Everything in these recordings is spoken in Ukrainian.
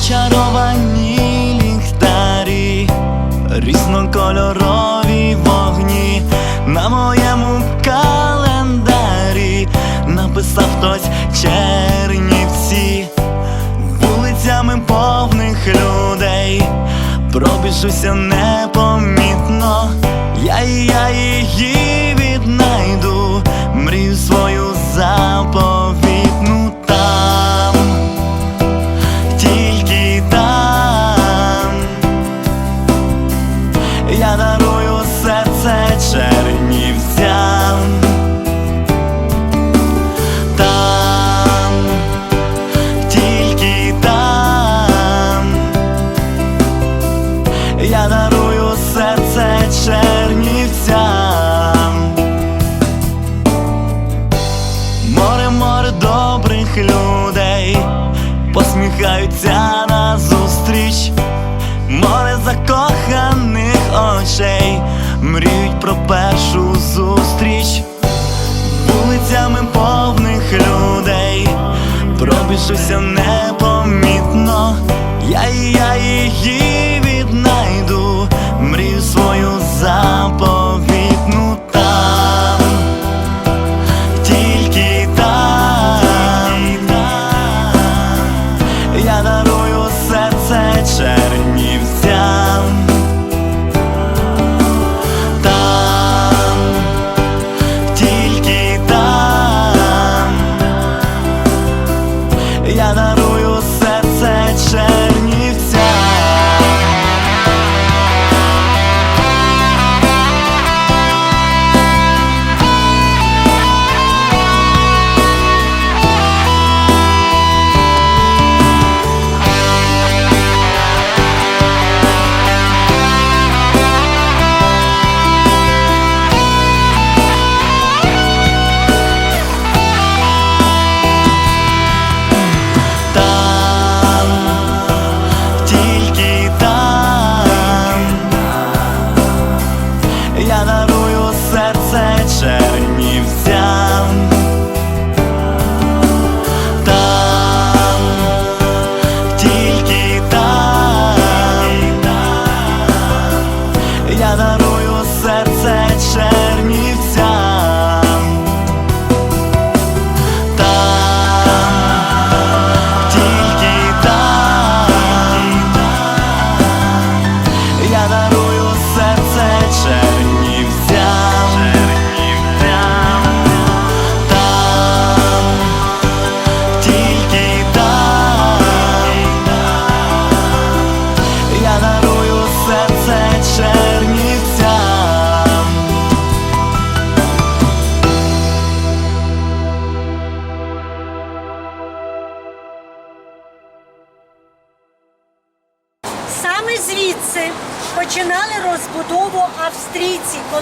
зачаровані ліхтарі, різнокольорові вогні на моєму календарі. Написав хтось Чернівці вулицями повних людей, пробіжуся непомітно, я і я її про першу зустріч. Вулицями повних людей, пробіжуся непомітно, я я її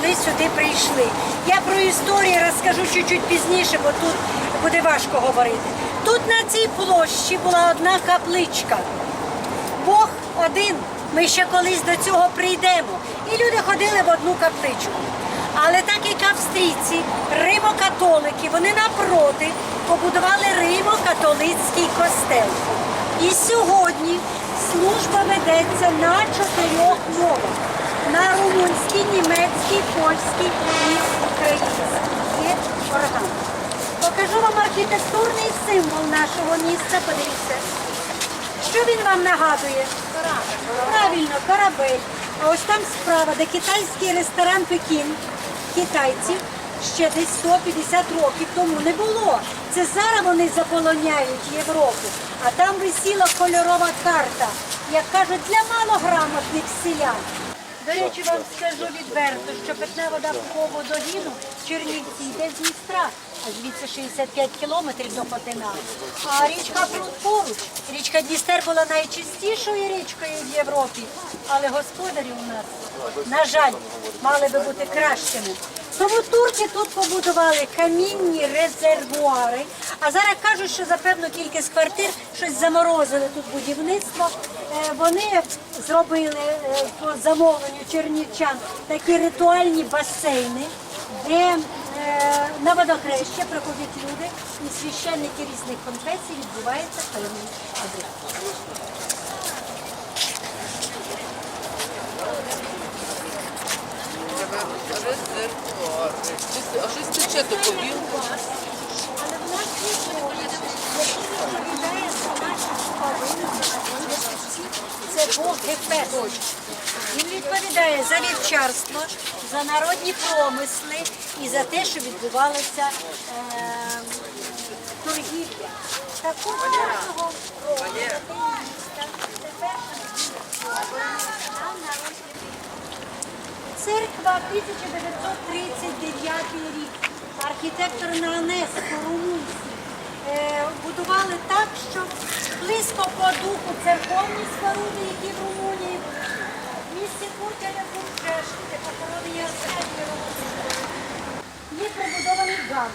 коли сюди прийшли. Я про історію розкажу чуть-чуть пізніше, бо тут буде важко говорити. Тут на цій площі була одна капличка. Бог один. Ми ще колись до цього прийдемо. І люди ходили в одну капличку. Але так як австрійці, римо-католики, вони напроти побудували римо-католицький костел. І сьогодні служба ведеться на чотирьох мовах: на румунській, німецькій, польській і українській. Орган. Покажу вам архітектурний символ нашого міста. Подивіться. Що він вам нагадує? Правильно, корабель. А ось там справа, де китайський ресторан Пекін, китайців ще десь 150 років тому не було. Це зараз вони заполоняють Європу. А там висіла кольорова карта, як кажуть, для малограмотних селян. До речі, вам скажу відверто, що питна вода по в Чернівці йде з Дністра, а звідси 65 кілометрів до Хотина. А річка Прут поруч. Річка Дністер була найчистішою річкою в Європі, але господарі у нас, на жаль, мали би бути кращими. Тому турки тут побудували камінні резервуари. А зараз кажуть, що за певну кількість квартир щось заморозили тут будівництво. Е, Вони зробили е, по замовленню чернівчан такі ритуальні басейни, де е, на водохреще приходять люди і священники різних конфесій відбувається певний обряд. Це то побілку. Але в нас є Бог, який відповідає за наші повинні. Це Бог Гефест. Він відповідає за вівчарство, за народні промисли і за те, що відбувалося е, торгівля. Також кожного року міста тепер нам народжений Церква 1939 рік. Архітектор Нанеско румунський е, будували так, що близько по духу церковні споруди, які в Румунії. В місті Куртяля Курчеш, де похоронені останні румунські. Є прибудований гам,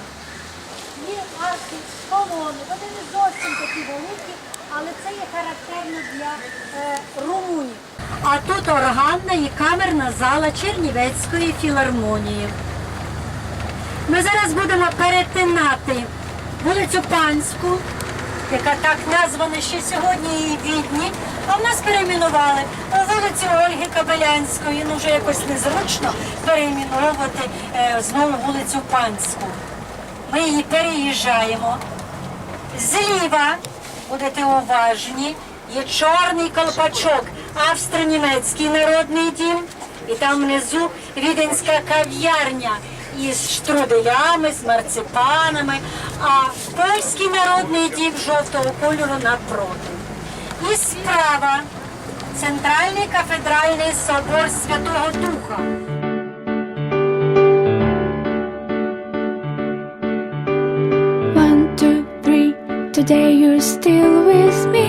є арки, колони. Вони не зовсім такі великі, але це є характерно для е, Румунії. А тут органна і камерна зала Чернівецької філармонії. Ми зараз будемо перетинати вулицю Панську, яка так названа ще сьогодні її відні, а в нас перейменували вулицю Ольги Кабелянської. Ну вже якось незручно перейменовувати е, знову вулицю Панську. Ми її переїжджаємо. Зліва будете уважні. Є чорний колпачок, австро-німецький народний дім, і там внизу віденська кав'ярня із штруделями, з марципанами, а польський народний дім жовтого кольору напроти. І справа центральний кафедральний собор Святого Духа. Today you're still with me.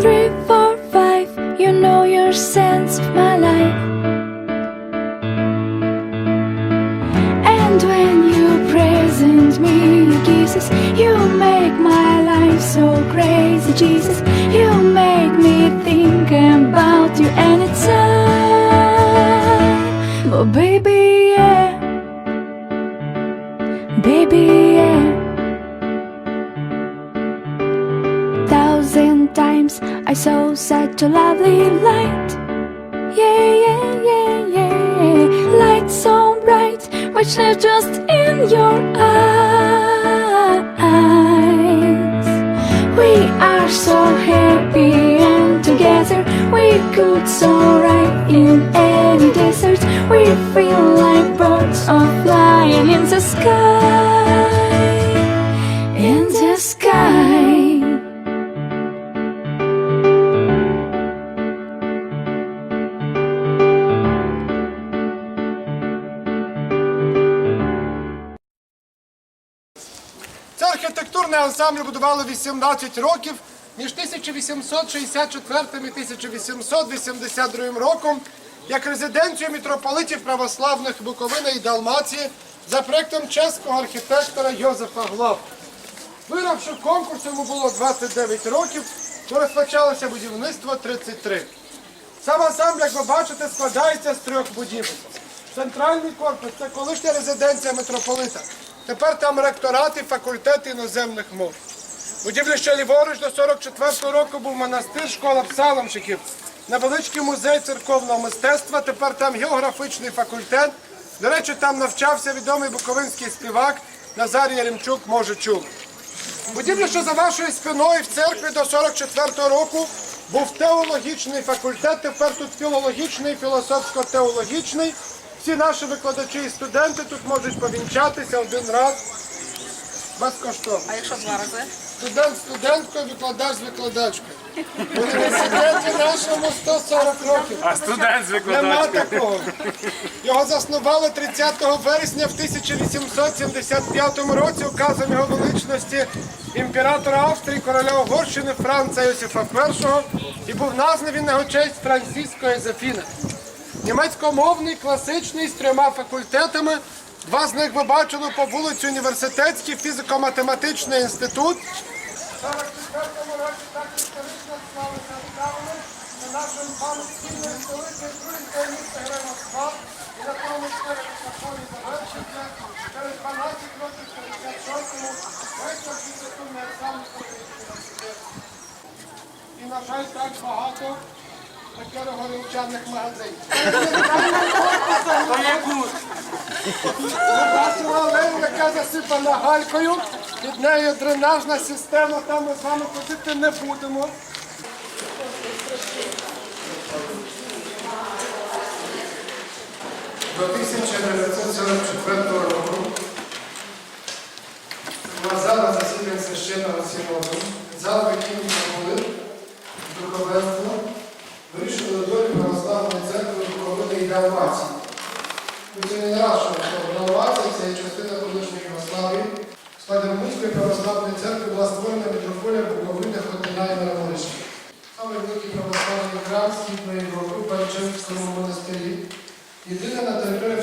Three, four, five, you know your sense of Baby, yeah. Thousand times I saw such a lovely light. Yeah, yeah, yeah, yeah. Light so bright, which live just in your eyes. We are so happy and together we could so right in any desert. We feel like архітектурний будували 18 років між 1864 і 1882 роком як резиденцію митрополитів православних Буковини і Далмації за проектом чеського архітектора Йозефа Глав. Вигравши конкурс, йому було 29 років, то розпочалося будівництво 33. Сам ансамбль, як ви бачите, складається з трьох будівель. Центральний корпус це колишня резиденція митрополита. Тепер там ректорат і факультет іноземних мов. Будівля ще ліворуч до 44-го року був монастир, школа псаломщиків. Невеличкий музей церковного мистецтва. Тепер там географічний факультет. До речі, там навчався відомий буковинський співак Назарій Яремчук, може чув. Будівля, що за вашою спиною в церкві до 44-го року був теологічний факультет, тепер тут філологічний, філософсько-теологічний. Всі наші викладачі і студенти тут можуть повінчатися один раз безкоштовно. А якщо два рази? Студент студенткою, викладач з викладачкою. В університеті нашому 140 років. А студент з Нема викладачкою. такого. Його заснували 30 вересня в 1875 році указом його величності імператора Австрії, короля Угорщини Франца Йосифа І і був названий на його честь Франциско Езефіна. Німецькомовний, класичний з трьома факультетами. Два з них ви бачили по вулиці Університетський, фізико-математичний інститут. В 44-му році так історично склалися на нашому пам'ятній столиці українського міста Героя Москва. І на тому полі завершиться через 12 років в 56-му весь архітектурний екзамен університету. І, на жаль, так багато таке горілчаних магазинів. Бачила алею, яка засипана галькою. Під нею дренажна система, там ми з вами ходити не будемо. До 1944 року була зала засідань священного синоду, зал, в якій були духовенство, вирішили долю православної церкви Ми це не раз, що Далмація це є частина колишньої Югославії. В складі православної церкви була створена мітрополія Буковини Хотина і Миромолишня. Саме великий православний храм Східної Європи в Панчевському монастирі. Єдина на території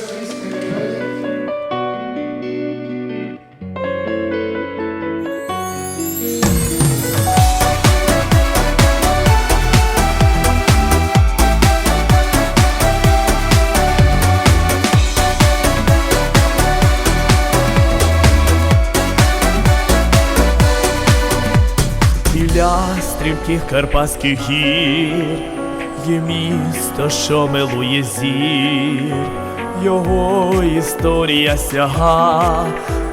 імперії. Біля стрімких карпатських гір. Є місто, що милує зір, його історія сяга.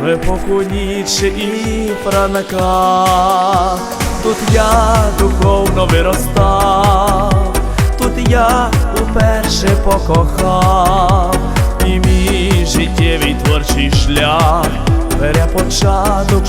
Епоху Ніче і Франка. Тут я духовно виростав, тут я уперше покохав, і мій життєвий творчий шлях. Бере початок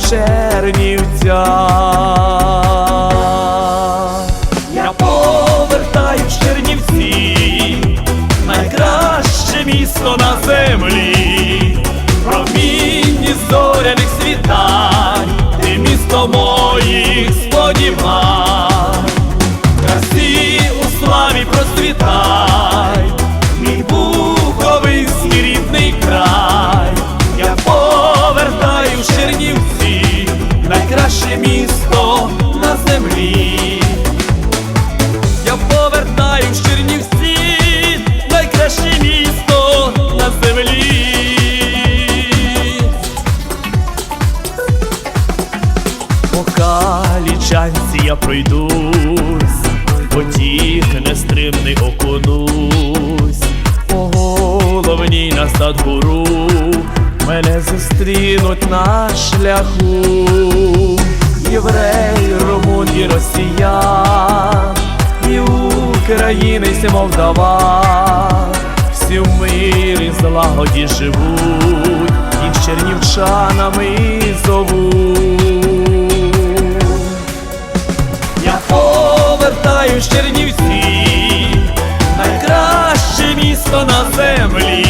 зустрінуть на шляху. Єврей, румун і росіян, і українець, і молдаван, всі в мирі злагоді живуть, їх чернівчанами зовуть. Я повертаю Чернівці, найкраще місто на землі,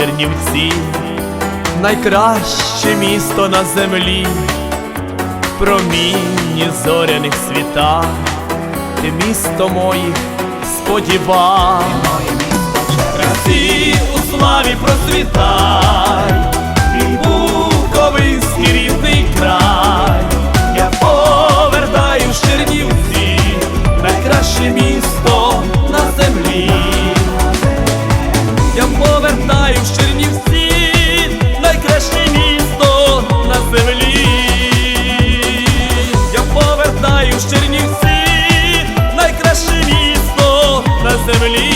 Чернівці, найкраще місто на землі, промінні зоряних світа, ти місто моїх сподівань, красі у славі процвітай, мій буковинський рідний край, я повертаю Чернівці, найкраще місто. sevli